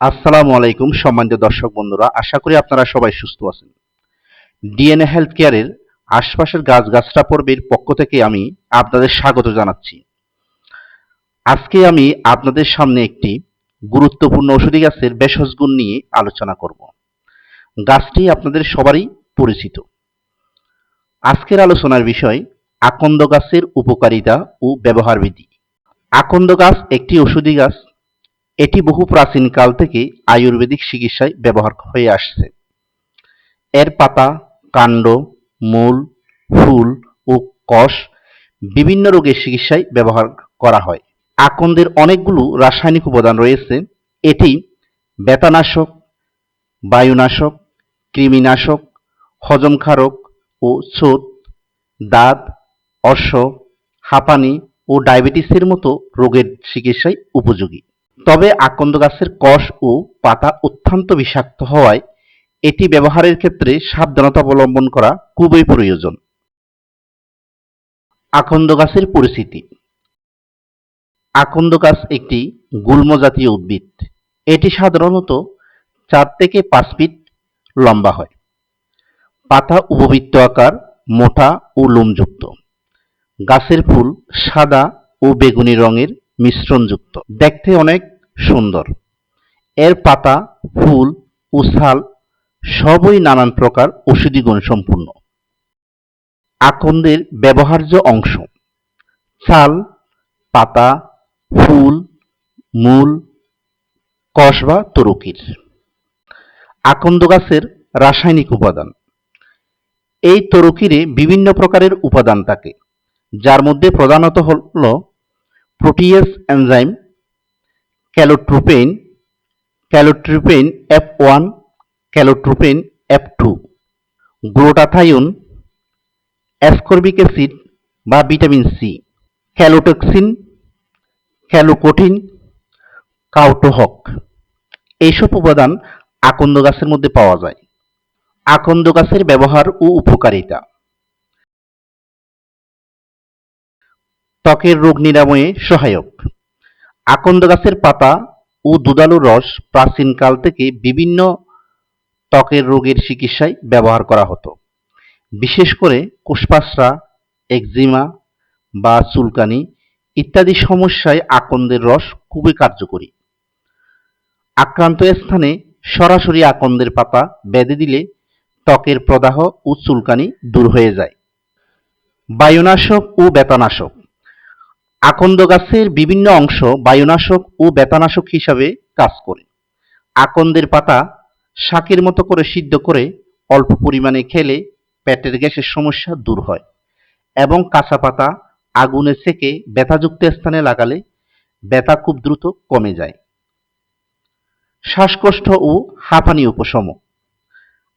আসসালামু আলাইকুম সম্মানিত দর্শক বন্ধুরা, আশা করি আপনারা সবাই সুস্থ আছেন। ডিএনএ হেলথ কেয়ারের আশপাশের গাছগাছরা পর্বের পক্ষ থেকে আমি আপনাদের স্বাগত জানাচ্ছি। আজকে আমি আপনাদের সামনে একটি গুরুত্বপূর্ণ ওষুধি গাছের ভেষজ গুণ নিয়ে আলোচনা করব। গাছটি আপনাদের সবারই পরিচিত। আজকের আলোচনার বিষয় আকন্দ গাছের উপকারিতা ও ব্যবহার বিধি আকন্দ গাছ একটি ওষুধি গাছ এটি বহু প্রাচীন কাল থেকে আয়ুর্বেদিক চিকিৎসায় ব্যবহার হয়ে আসছে। এর পাতা, কাণ্ড, মূল, ফুল ও কষ বিভিন্ন রোগের চিকিৎসায় ব্যবহার করা হয়। আকন্দের অনেকগুলো রাসায়নিক উপাদান রয়েছে। এটি বেতানাশক, বায়ুনাশক, কৃমিনাশক হজমক্ষারক ও ছোট দাঁত, অশ্ব, হাঁপানি ও ডায়াবেটিসের মতো রোগের চিকিৎসায় উপযোগী। তবে আকন্দ গাছের কষ ও পাতা অত্যন্ত বিষাক্ত হওয়ায় এটি ব্যবহারের ক্ষেত্রে সাবধানতা অবলম্বন করা খুবই প্রয়োজন। আকন্দ গাছের পরিচিতি আকন্দ গাছ একটি গুল্ম জাতীয় উদ্ভিদ। এটি সাধারণত চার থেকে পাঁচ ফিট লম্বা হয়। পাতা উপবৃত্ত আকার মোটা ও লোমযুক্ত। গাছের ফুল সাদা ও বেগুনি রঙের মিশ্রণযুক্ত। দেখতে অনেক সুন্দর। এর পাতা, ফুল ও ছাল সবই নানান প্রকার ঔষধি গুণ সম্পূর্ণ। আকন্দের ব্যবহার্য অংশ। ছাল পাতা, ফুল, মূল, কষ বা তরুকির। আকন্দ গাছের রাসায়নিক উপাদান। এই তরুকিরে বিভিন্ন প্রকারের উপাদান থাকে, যার মধ্যে প্রধানত হল protease enzyme, ক্যালোট্রোপেন ক্যালোট্রোপেন F one, ক্যালোট্রোপেন F two, glutathione, ascorbic acid বা ভিটামিন সি, ক্যালোটক্সিন, ক্যালোকোটিন, কাউটোহক। এইসব উপাদান আকন্দ গাছের মধ্যে পাওয়া যায়। আকন্দ গাছের ব্যবহার ও উপকারিতা। ত্বকের রোগ নিরাময়ে সহায়ক। আকন্দ গাছের পাতা ও দুধালো রস প্রাচীনকাল থেকে বিভিন্ন ত্বকের রোগের চিকিৎসায় ব্যবহার করা হতো। বিশেষ করে কোষপাসরা একজিমা বা চুলকানি ইত্যাদি সমস্যায় আকন্দের রস খুবই কার্যকরী। আক্রান্ত স্থানে সরাসরি আকন্দের পাতা বেঁধে দিলে ত্বকের প্রদাহ ও চুলকানি দূর হয়ে যায়। বায়ুনাশক ও বেতানাশক আকন্দ গাছের বিভিন্ন অংশ বায়ুনাশক ও বেতানাশক হিসাবে কাজ করে। আকন্দের পাতা শাকের মতো করে সিদ্ধ করে অল্প পরিমাণে খেলে পেটের গ্যাসের সমস্যা দূর হয় এবং কাঁচা পাতা আগুনে সেকে ব্যথাযুক্ত স্থানে লাগালে ব্যথা খুব দ্রুত কমে যায়। শ্বাসকষ্ট ও হাঁপানি উপশম।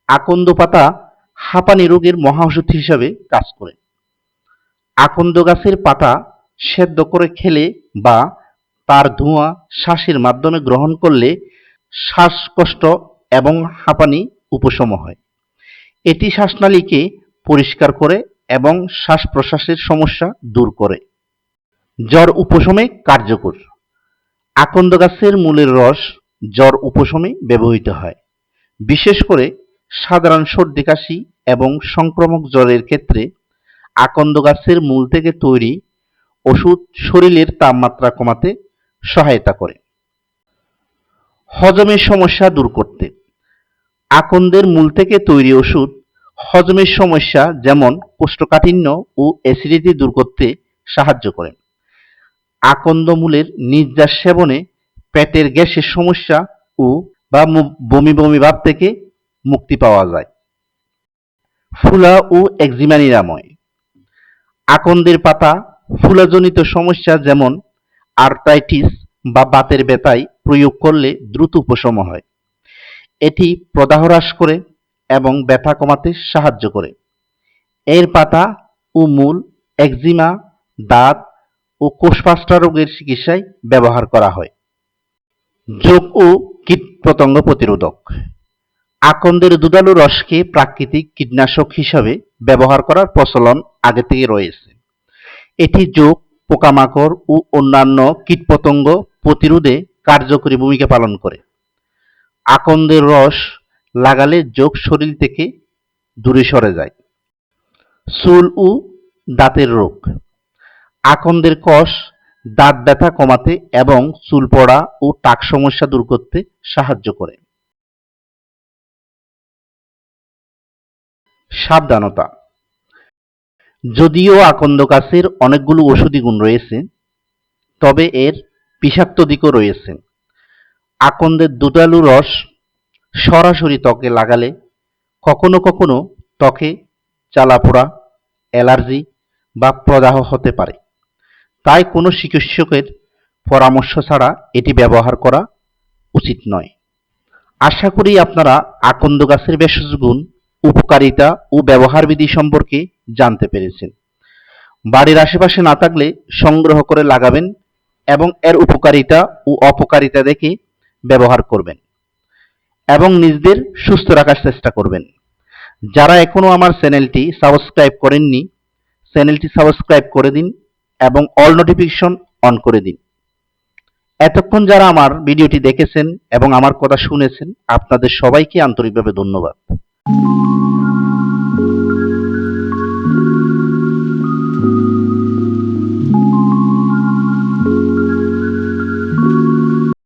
আকন্দ পাতা হাঁপানি রোগের মহা ওষুধ হিসাবে কাজ করে। আকন্দ গাছের পাতা সেদ্ধ করে খেলে বা তার ধোঁয়া শ্বাসের মাধ্যমে গ্রহণ করলে শ্বাসকষ্ট এবং হাঁপানি উপশম হয়। এটি শ্বাসনালীকে পরিষ্কার করে এবং শ্বাস প্রশ্বাসের সমস্যা দূর করে। জ্বর উপশমে কার্যকর। আকন্দ গাছের মূলের রস জ্বর উপশমে ব্যবহৃত হয়। বিশেষ করে সাধারণ সর্দি, কাশি এবং সংক্রামক জ্বরের ক্ষেত্রে আকন্দ গাছের মূল থেকে তৈরি ওষুধ শরীরের তাপমাত্রা কমাতে সহায়তা করে। হজমের সমস্যা দূর করতে। আকন্দের মূল থেকে তৈরি ওষুধ হজমের সমস্যা যেমন কোষ্ঠকাঠিন্য ও অ্যাসিডিটি দূর করতে সাহায্য করে। আকন্দ মূলের নির্যাস সেবনে পেটের গ্যাসের সমস্যা ও বা বমি বমি ভাব থেকে মুক্তি পাওয়া যায়। ফুলা ও একজিমা নিরাময় আকন্দের পাতা ফুলাজনিত সমস্যা যেমন আর্থাইটিস বা বাতের ব্যথায় প্রয়োগ করলে দ্রুত উপশম হয়। এটি প্রদাহ হ্রাস করে এবং ব্যথা কমাতে সাহায্য করে। এর পাতা ও মূল একজিমা দাঁত ও কোষপাষ্টা রোগের চিকিৎসায় ব্যবহার করা হয়। যোগ ও কীটপতঙ্গ প্রতিরোধক। আকন্দের দুধালো রসকে প্রাকৃতিক কীটনাশক হিসাবে ব্যবহার করার প্রচলন আগে থেকে রয়েছে। এটি যোগ, পোকামাকড় ও অন্যান্য কীটপতঙ্গ প্রতিরোধে কার্যকরী ভূমিকা পালন করে। আকন্দের রস লাগালে যোগ শরীর থেকে দূরে সরে যায়। চুল ও দাঁতের রোগ। আকন্দের কষ দাঁত ব্যথা কমাতে এবং চুল পড়া ও টাক সমস্যা দূর করতে সাহায্য করে। সাবধানতা। যদিও আকন্দ গাছের অনেকগুলো ওষুধি গুণ রয়েছে, তবে এর বিষাক্ত দিকও রয়েছে। আকন্দের দুধালু রস সরাসরি ত্বকে লাগালে কখনো কখনো ত্বকে জ্বালাপোড়া, অ্যালার্জি বা প্রদাহ হতে পারে। তাই কোনো চিকিৎসকের পরামর্শ ছাড়া এটি ব্যবহার করা উচিত নয়। আশা করি আপনারা আকন্দ গাছের ভেষজ গুণ, উপকারিতা ও ব্যবহার বিধি সম্পর্কে জানতে পেরেছেন। বাড়ির আশেপাশে না থাকলে সংগ্রহ করে লাগাবেন এবং এর উপকারিতা ও অপকারিতা দেখে ব্যবহার করবেন এবং নিজেদের সুস্থ রাখার চেষ্টা করবেন। যারা এখনও আমার চ্যানেলটি সাবস্ক্রাইব করেননি, চ্যানেলটি সাবস্ক্রাইব করে দিন এবং অল নোটিফিকেশন অন করে দিন। এতক্ষণ যারা আমার ভিডিওটি দেখেছেন এবং আমার কথা শুনেছেন, আপনাদের সবাইকে আন্তরিকভাবে ধন্যবাদ।